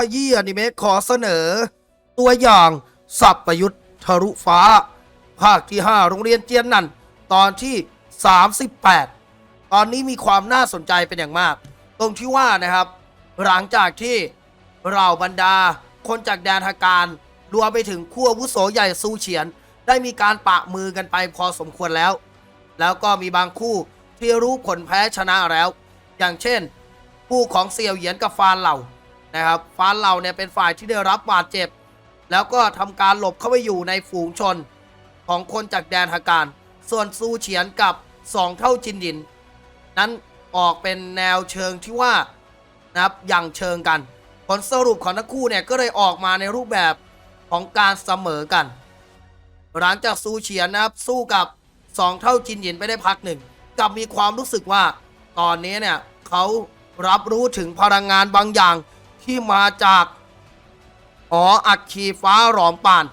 ขยี้อนิเมะขอเสนอ ตัวอย่างสับประยุทธ์ทะลุฟ้า ภาคที่ 5 โรงเรียนเจียนนันตอนที่ 38 ตอนนี้มีความน่าสนใจเป็นอย่างมาก ตรงที่ว่านะครับ หลังจากที่เราบรรดาคนจากแดนทาการรวมไปถึงขั้ววุโสใหญ่ซูเฉียน ได้มีการปะมือกันไปพอสมควรแล้ว แล้วก็มีบางคู่ที่รู้ผลแพ้ชนะแล้ว อย่างเช่น คู่ของเซียวเหยียนกับฟานเหล่า นะครับฟานเหล่าเนี่ยเป็นฝ่ายที่ได้รับบาดเจ็บ แล้วก็ทำการหลบเข้าไปอยู่ในฝูงชนของคนจากแดนทาการ ส่วนซูเฉียนกับสองเท่าจินดิน นั้นออกเป็นแนวเชิงที่ว่านะครับอย่างเชิงกัน ผลสรุปของทั้งคู่เนี่ยก็เลยออกมาในรูปแบบของการเสมอกัน หลังจากซูเฉียนนะครับสู้กับสองเท่าจินหยินไปได้พักหนึ่งกลับมีความรู้สึกว่าตอนนี้เนี่ยเขารับรู้ถึงพลังงานบางอย่าง ที่มาจากหออัคคีฟ้าหลอมป่าน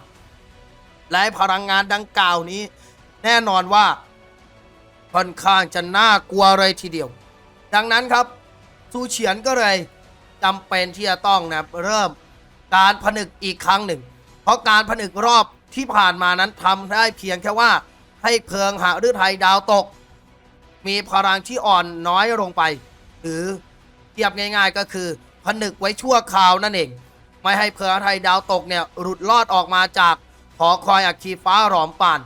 และพลังงานดังกล่าวนี้ แน่นอนว่าค่อนข้างจะน่ากลัวเลยทีเดียว ดังนั้นครับซูเฉียนก็เลยจำเป็นที่จะต้องนะเริ่มการผนึกอีกครั้งหนึ่ง เพราะการผนึกรอบที่ผ่านมานั้นทำได้เพียงแค่ว่าให้เพลิงหาฤทัยดาวตก มีพลังที่อ่อนน้อยลงไป หรือเทียบง่าย ๆก็คือ ผนึกไว้ชั่วคราวนั่นเอง ไม่ให้เพลิงหฤทัยดาวตกเนี่ยหลุดลอดออกมาจากหอคอยอัคคีฟ้าหลอมป่าน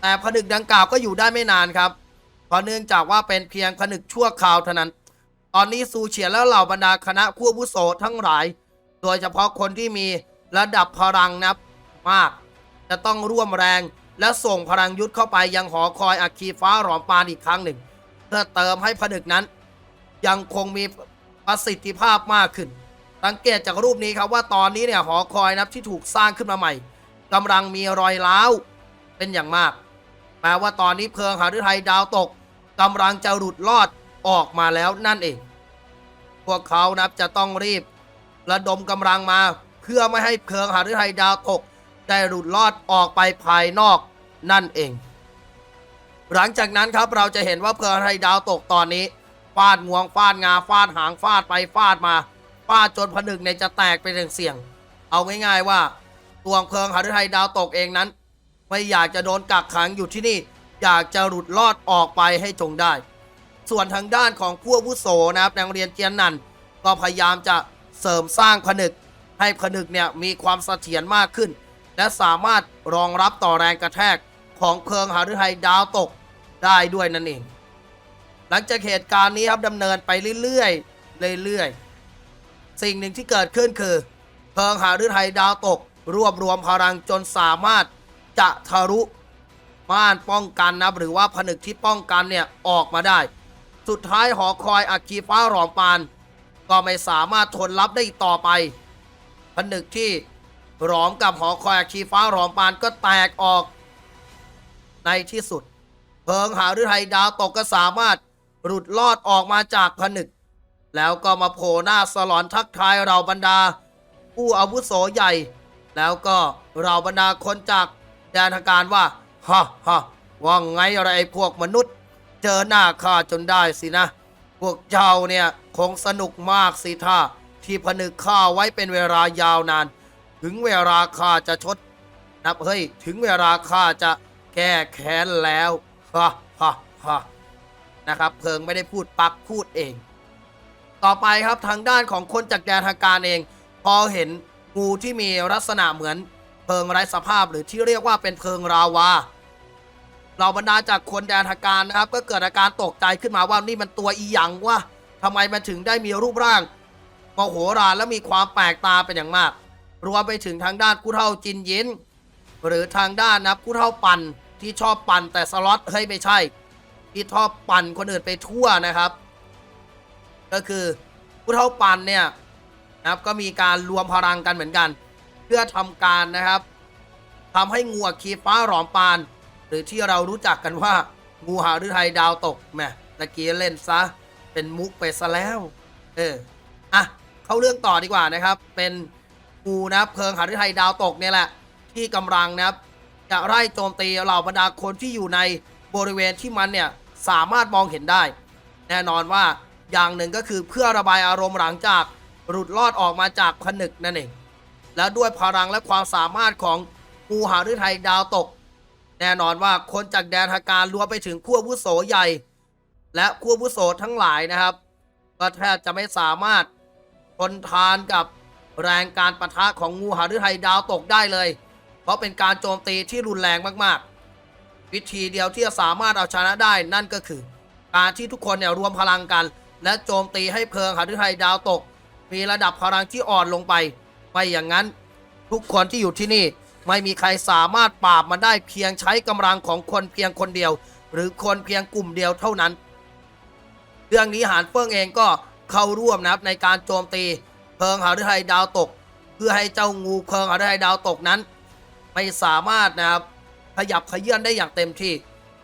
แต่ผนึกดังกล่าวก็อยู่ได้ไม่นานครับ เพราะเนื่องจากว่าเป็นเพียงผนึกชั่วคราวเท่านั้น ตอนนี้ซูเฉียนและเหล่าบรรดาคณะผู้อาวุโสทั้งหลาย โดยเฉพาะคนที่มีระดับพลังนับมาก จะต้องร่วมแรงและส่งพลังยุทธเข้าไปยังหอคอยอัคคีฟ้าหลอมปานอีกครั้งหนึ่ง เพื่อเติมให้ผนึกนั้น ยังคงมี ประสิทธิภาพมากขึ้น สังเกตจากรูปนี้ครับว่าตอนนี้เนี่ยหอคอยนับที่ถูกสร้างขึ้นมาใหม่กำลังมีรอยร้าวเป็นอย่างมากแปลว่าตอนนี้เพลิงหฤทัยดาวตกกำลังจะหลุดรอดออกมาแล้วนั่นเอง พวกเขานับจะต้องรีบ ระดมกำลังมาเพื่อไม่ให้เพลิงหฤทัยดาวตกได้หลุดรอดออกไปภายนอกนั่นเอง หลังจากนั้นครับเราจะเห็นว่าเพลิงหฤทัยดาวตกตอนนี้าดงวงฟาดงาฟาดหางฟาดไปฟาดมาฟาดจนผนึกเนี่ยจะแตกเป็นเสียง เอาง่ายๆว่าตัวเพลิงหฤทัยดาวตกเองนั้น ไม่อยากจะโดนกักขังอยู่ที่นี่ อยากจะหลุดรอดออกไปให้จงได้ ส่วนทางด้านของผู้วุโสนะครับนโรงเรียนเจียนนันก็พยายามจะเสริมสร้างผนึก ให้ผนึกเนี่ยมีความเสถียรมากขึ้น และสามารถรองรับต่อแรงกระแทกของเพลิงหฤทัยดาวตกได้ด้วยนั่นเอง หลังจากเหตุการณ์นี้ครับดำเนินไปเรื่อยๆเรื่อยๆสิ่งหนึ่งที่เกิดขึ้นคือ เพลิงหาฤทัยดาวตก รวบรวมพลังจนสามารถจะทะลุม่านป้องกันนะหรือว่าผนึกที่ป้องกันเนี่ยออกมาได้ สุดท้ายหอคอยอัคคีฟ้าหลอมปาน ก็ไม่สามารถทนรับได้อีกต่อไป ผนึกที่หลอมกับหอคอยอัคคีฟ้าหลอมปานก็แตกออก ในที่สุด เพลิงหาฤทัยดาวตกก็สามารถ หลุดลอดออกมาจากผนึก แล้วก็มาโผล่หน้าสลอนทักทายเราบรรดา ผู้อาวุโสใหญ่ แล้วก็เราบรรดาคนจากแดนทการว่าฮ่าฮ่าว่าไงอะไรพวกมนุษย์ เจอหน้าข้าจนได้สินะ พวกเจ้าเนี่ยคงสนุกมากสิท่าที่ผนึกข้าไว้เป็นเวลายาวนาน ถึงเวลาข้าจะชด นับเฮ้ย ถึงเวลาข้าจะแก้แค้นแล้วฮ่าฮ่าฮ่า นะครับเพิงไม่ได้พูดปักพูดเอง ต่อไปครับทางด้านของคนจากแดนทางการเอง พอเห็นงูที่มีลักษณะเหมือนเพิงไร้สภาพหรือที่เรียกว่าเป็นเพิงราวาเราบรรดาจากคนแดนทางการนะครับ ก็เกิดอาการตกใจขึ้นมาว่านี่มันตัวอีหยังวะทำไมมันถึงได้มีรูปร่างมโหฬารและมีความแปลกตาเป็นอย่างมาก รวมไปถึงทางด้านผู้เฒ่าจินยินหรือทางด้านนะผู้เฒ่าปันที่ชอบปันแต่สล็อตเฮ้ยไม่ใช่ ที่ชอบปั่นคนอื่นไปทั่วนะครับ ก็คือผู้เฒ่าปั่นเนี่ยนะครับก็มีการรวมพลังกันเหมือนกัน เพื่อทำการนะครับทำให้งูอัคคีฟ้าหลอมปาน หรือที่เรารู้จักกันว่า งูหาฤทัยดาวตกแหม่ตะกี้เล่นซะ เป็นมุกไปซะแล้ว เอออะเข้าเรื่องต่อดีกว่านะครับ เป็นงูนะครับเพลิงหาฤทัยดาวตกเนี่ยแหละ ที่กำลังนะครับจะไล่โจมตีเหล่าบรรดาคนที่อยู่ในบริเวณที่มันเนี่ย สามารถมองเห็นได้ แน่นอนว่าอย่างหนึ่งก็คือเพื่อระบายอารมณ์หลังจากหลุดรอดออกมาจากผนึกนั่นเอง แล้วด้วยพลังและความสามารถของงูหาฤทัยดาวตก แน่นอนว่าคนจากแดนทาการรวมไปถึงขั้ววุโสใหญ่ และขั้ววุโสทั้งหลายนะครับ ก็แทบจะไม่สามารถทนทานกับแรงการประทะของงูหาฤทัยดาวตกได้เลย เพราะเป็นการโจมตีที่รุนแรงมากๆ วิธีเดียวที่จะสามารถเอาชนะได้นั่นก็คือ การที่ทุกคนเนี่ยรวมพลังกัน และโจมตีให้เพลิงหาฤทัยดาวตก มีระดับพลังที่อ่อนลงไป ไม่อย่างนั้น ทุกคนที่อยู่ที่นี่ไม่มีใครสามารถปราบมันได้เพียงใช้กำลังของคนเพียงคนเดียว หรือคนเพียงกลุ่มเดียวเท่านั้น เรื่องนี้หานเฟิ่งเองก็เข้าร่วมนะครับในการโจมตีเพลิงหาฤทัยดาวตก เพื่อให้เจ้างูเพลิงหาฤทัยดาวตกนั้น ไม่สามารถนะครับ ยับขยื่นได้อย่างเต็มที่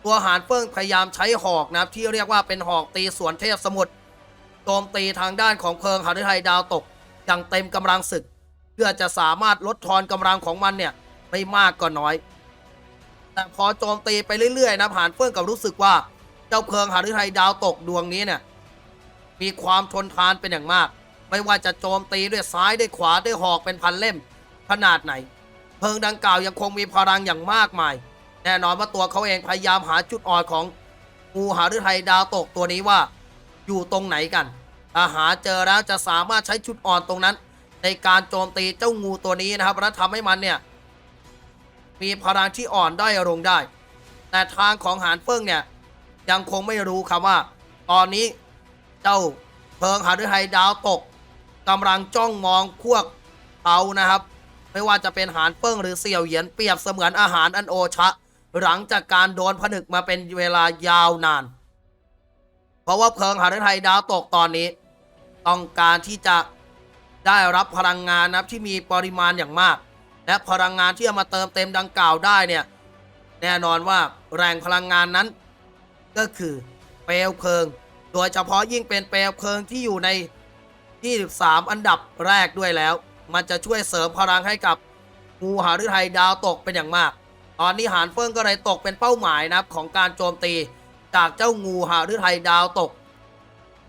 ตัวหานเฟิ่งพยายามใช้หอกนะครับที่เรียกว่าเป็นหอกตีสวนเทพสมุทรโจมตีทางด้านของเพลิงหาฤทัยดาวตก อย่างเต็มกำลังศึก เพื่อจะสามารถลดทอนกำลังของมันเนี่ยไม่มากก็น้อย แต่พอโจมตีไปเรื่อยๆนะผ่านเฟื่องกับรู้สึกว่าเจ้าเพลิงหาฤทัยดาวตกดวงนี้เนี่ยมีความทนทานเป็นอย่างมาก ไม่ว่าจะโจมตีด้วยซ้ายด้วยขวาด้วยหอกเป็นพันเล่มขนาดไหน เพลิงดังกล่าวยังคงมีพลังอย่างมากมาย แน่นอนว่าตัวเขาเองพยายามหาจุดอ่อนของงูหาฤทัยดาวตกตัวนี้ว่า อยู่ตรงไหนกันถ้าหาเจอแล้วจะสามารถใช้จุดอ่อนตรงนั้น ในการโจมตีเจ้างูตัวนี้นะครับและทำให้มันเนี่ยมีพลังที่อ่อนได้อยลงได้ แต่ทางของหานเฟิ่งเนี่ยยังคงไม่รู้ครับว่า ตอนนี้เจ้าเพลิงหาฤทัยดาวตกกำลังจ้องมองพวกเขานะครับ ไม่ว่าจะเป็นหานเฟิ่งหรือเสี่ยวเหยียนเปรียบเสมือนอาหารอันโอชะ หลังจากการโดนผนึกมาเป็นเวลายาวนาน เพราะว่าเพิงหาฤทัยดาวตกตอนนี้ ต้องการที่จะได้รับพลังงานนับที่มีปริมาณอย่างมาก และพลังงานที่เอามาเติมเต็มดังกล่าวได้เนี่ยแน่นอนว่าแรงพลังงานนั้น ก็คือเปลวเพลิง โดยเฉพาะยิ่งเป็นเปลวเพลิงที่อยู่ใน 23 อันดับแรกด้วยแล้ว มันจะช่วยเสริมพลังให้กับงูหาฤทัยดาวตกเป็นอย่างมาก ตอนนี้หานเฟิงก็เลยตกเป็นเป้าหมายนะครับของการโจมตีจากเจ้างูหาฤทัยดาวตก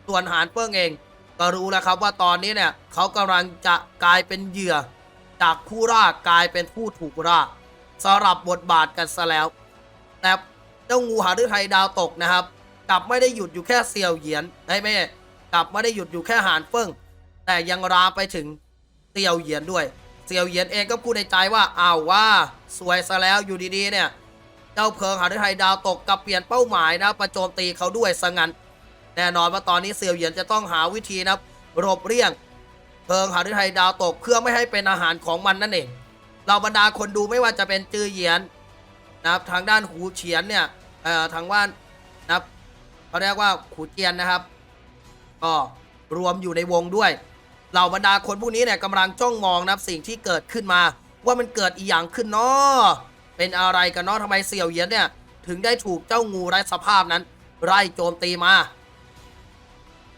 ส่วนหานเฟิงเองก็รู้แล้วครับว่าตอนนี้เนี่ยเขากำลังจะกลายเป็นเหยื่อ จากผู้ล่ากลายเป็นผู้ถูกล่าสลับบทบาทกันซะแล้ว แต่เจ้างูหาฤทัยดาวตกนะครับ กลับไม่ได้หยุดอยู่แค่เซียวเหยียนไอ้ยไม่กลับไม่ได้หยุดอยู่แค่หานเฟิ่งแต่ยังราไปถึง เซียวเหยียนด้วย เซียวเหยียนเองก็พูดในใจว่าอ้าวว่า สวยซะแล้วอยู่ดีๆเนี่ยเจ้าเพิงหาฤทัยดาวตกกับเปลี่ยนเป้าหมายนะประโจมตีเขาด้วยซะงั้นแน่นอนว่าตอนนี้เซียวเหยียนจะต้องหาวิธีนะครับหลบเลี่ยง เพิงหาฤทัยดาวตกเพื่อไม่ให้เป็นอาหารของมันนั่นเองเราบรรดาคนดูไม่ว่าจะเป็นจือเหยียนนะครับทางด้านหูเฉียนเนี่ยเอ่อทางว่านนะครับเขาเรียกว่าขูเจียนนะครับก็รวมอยู่ในวงด้วย เหล่าบรรดาคนพวกนี้เนี่ยกำลังจ้องมองนะครับสิ่งที่เกิดขึ้นมา ว่ามันเกิดอีหยังขึ้นเนาะเป็นอะไรกันเนาะทำไมเสี่ยวเหยียนเนี่ย ถึงได้ถูกเจ้างูไร้สภาพนั้น ไล่โจมตีมา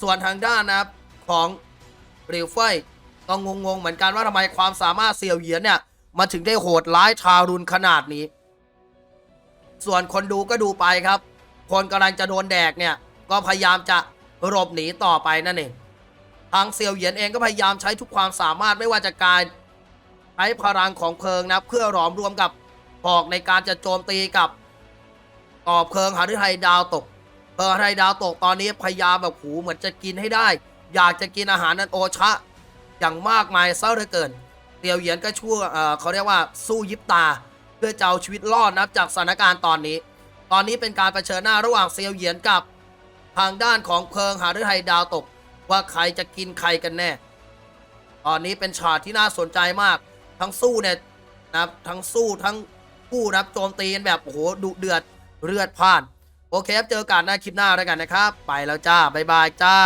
ส่วนทางด้านนะครับของริวเฟยก็งงๆเหมือนกันว่าทำไมความสามารถเสี่ยวเหยียนเนี่ยมาถึงได้โหดร้ายทารุณขนาดนี้ ส่วนคนดูก็ดูไปครับ คนกำลังจะโดนแดกเนี่ย ก็พยายามจะหลบหนีต่อไปนั่นเองางเซียวเหยียนเองก็พยายามใช้ทุกความสามารถไม่ว่าจะการใช้พลังของเพลิงนะเพื่อหลอมรวมกับหอกในการจะโจมตีกับต่อเพลิงหาฤทัยดาวตกเพลิงหฤทัยดาวตกตอนนี้พยายามแบบหูเหมือนจะกินให้ได้ อยากจะกินอาหารนันโอชะ อย่างมากมายเศร้าเหลือเกินเตียวเหยียนก็ชั่วเเขาเรียกว่าสู้ยิบตา เพื่อจะเอาชีวิตรอดนับจากสถานการณ์ตอนนี้ ตอนนี้เป็นการเผชิญหน้าระหว่างเซียวเหยียนกับทางด้านของเพลิงหาฤทัยดาวตก ว่าใครจะกินใครกันแน่ ตอนนี้เป็นฉากที่น่าสนใจมาก ทั้งสู้เนี่ยนะครับทั้งสู้ทั้งคู่นะครับโจมตีกันแบบโอ้โหดุเดือดเลือดพล่าน โอเคครับเจอกันหน้าคลิปหน้าแล้วกันนะครับ ไปแล้วจ้า บ๊ายบายจ้า